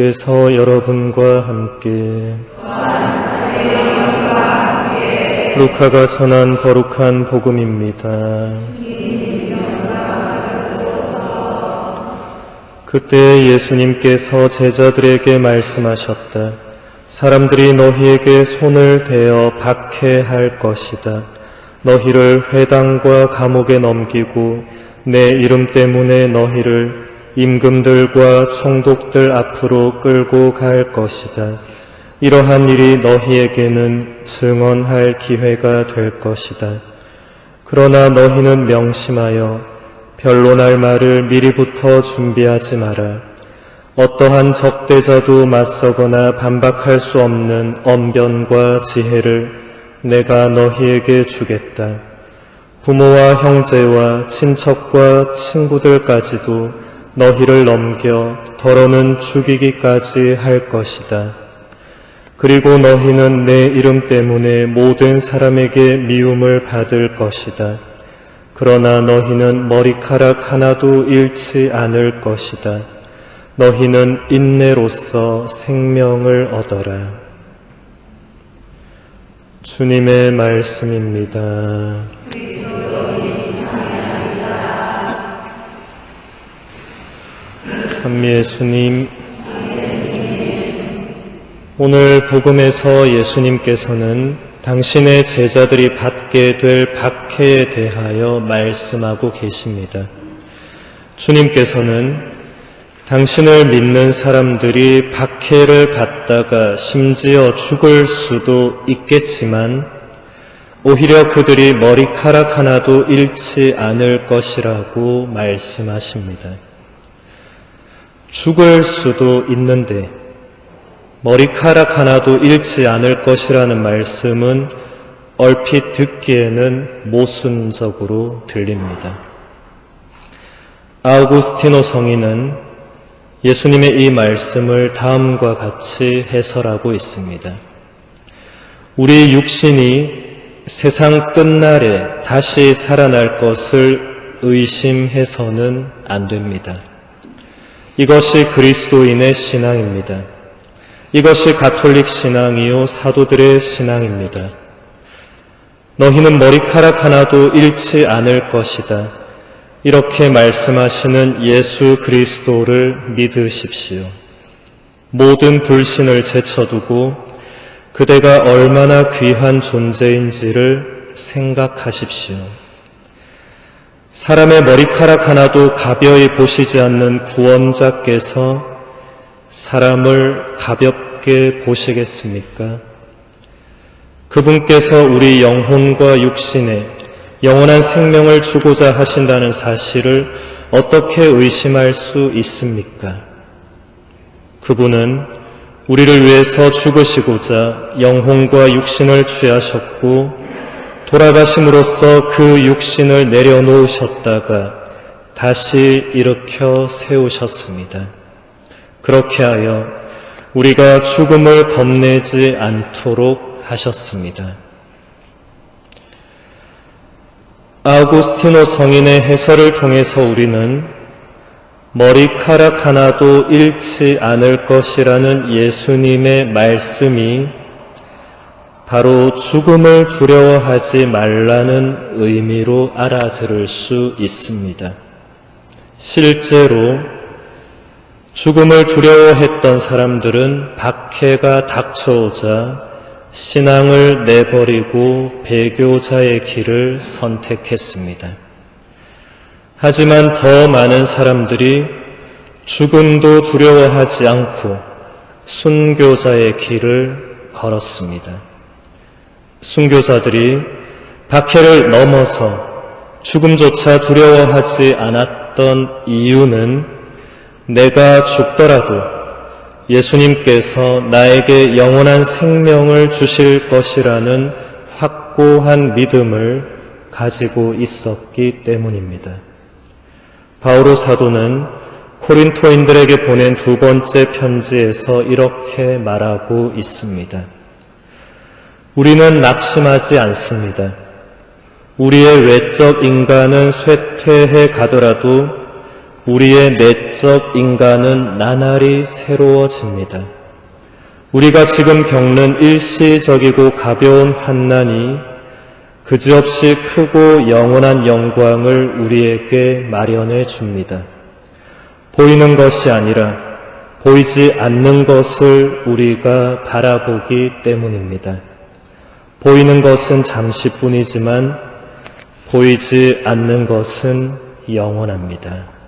주님께서 여러분과 함께 루카가 전한 거룩한 복음입니다. 그때 예수님께서 제자들에게 말씀하셨다. 사람들이 너희에게 손을 대어 박해할 것이다. 너희를 회당과 감옥에 넘기고 내 이름 때문에 너희를 임금들과 총독들 앞으로 끌고 갈 것이다. 이러한 일이 너희에게는 증언할 기회가 될 것이다. 그러나 너희는 명심하여 변론할 말을 미리부터 준비하지 마라. 어떠한 적대자도 맞서거나 반박할 수 없는 언변과 지혜를 내가 너희에게 주겠다. 부모와 형제와 친척과 친구들까지도 너희를 넘겨 더러는 죽이기까지 할 것이다. 그리고 너희는 내 이름 때문에 모든 사람에게 미움을 받을 것이다. 그러나 너희는 머리카락 하나도 잃지 않을 것이다. 너희는 인내로서 생명을 얻어라. 주님의 말씀입니다. 찬미 예수님, 오늘 복음에서 예수님께서는 당신의 제자들이 받게 될 박해에 대하여 말씀하고 계십니다. 주님께서는 당신을 믿는 사람들이 박해를 받다가 심지어 죽을 수도 있겠지만 오히려 그들이 머리카락 하나도 잃지 않을 것이라고 말씀하십니다. 죽을 수도 있는데 머리카락 하나도 잃지 않을 것이라는 말씀은 얼핏 듣기에는 모순적으로 들립니다. 아우구스티노 성인은 예수님의 이 말씀을 다음과 같이 해설하고 있습니다. 우리 육신이 세상 끝날에 다시 살아날 것을 의심해서는 안 됩니다. 이것이 그리스도인의 신앙입니다. 이것이 가톨릭 신앙이요 사도들의 신앙입니다. 너희는 머리카락 하나도 잃지 않을 것이다. 이렇게 말씀하시는 예수 그리스도를 믿으십시오. 모든 불신을 제쳐두고 그대가 얼마나 귀한 존재인지를 생각하십시오. 사람의 머리카락 하나도 가벼이 보시지 않는 구원자께서 사람을 가볍게 보시겠습니까? 그분께서 우리 영혼과 육신에 영원한 생명을 주고자 하신다는 사실을 어떻게 의심할 수 있습니까? 그분은 우리를 위해서 죽으시고자 영혼과 육신을 취하셨고 돌아가심으로써 그 육신을 내려놓으셨다가 다시 일으켜 세우셨습니다. 그렇게 하여 우리가 죽음을 겁내지 않도록 하셨습니다. 아우구스티노 성인의 해설을 통해서 우리는 머리카락 하나도 잃지 않을 것이라는 예수님의 말씀이 바로 죽음을 두려워하지 말라는 의미로 알아들을 수 있습니다. 실제로 죽음을 두려워했던 사람들은 박해가 닥쳐오자 신앙을 내버리고 배교자의 길을 선택했습니다. 하지만 더 많은 사람들이 죽음도 두려워하지 않고 순교자의 길을 걸었습니다. 순교자들이 박해를 넘어서 죽음조차 두려워하지 않았던 이유는 내가 죽더라도 예수님께서 나에게 영원한 생명을 주실 것이라는 확고한 믿음을 가지고 있었기 때문입니다. 바오로 사도는 코린토인들에게 보낸 두 번째 편지에서 이렇게 말하고 있습니다. 우리는 낙심하지 않습니다. 우리의 외적 인간은 쇠퇴해 가더라도 우리의 내적 인간은 나날이 새로워집니다. 우리가 지금 겪는 일시적이고 가벼운 환난이 그지없이 크고 영원한 영광을 우리에게 마련해 줍니다. 보이는 것이 아니라 보이지 않는 것을 우리가 바라보기 때문입니다. 보이는 것은 잠시뿐이지만 보이지 않는 것은 영원합니다.